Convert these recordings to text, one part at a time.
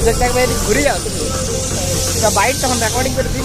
দেখতে একবার বাইরে ঘুরে যাও তুমি বাইক তখন রেকর্ডিং করে দিন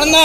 அண்ணா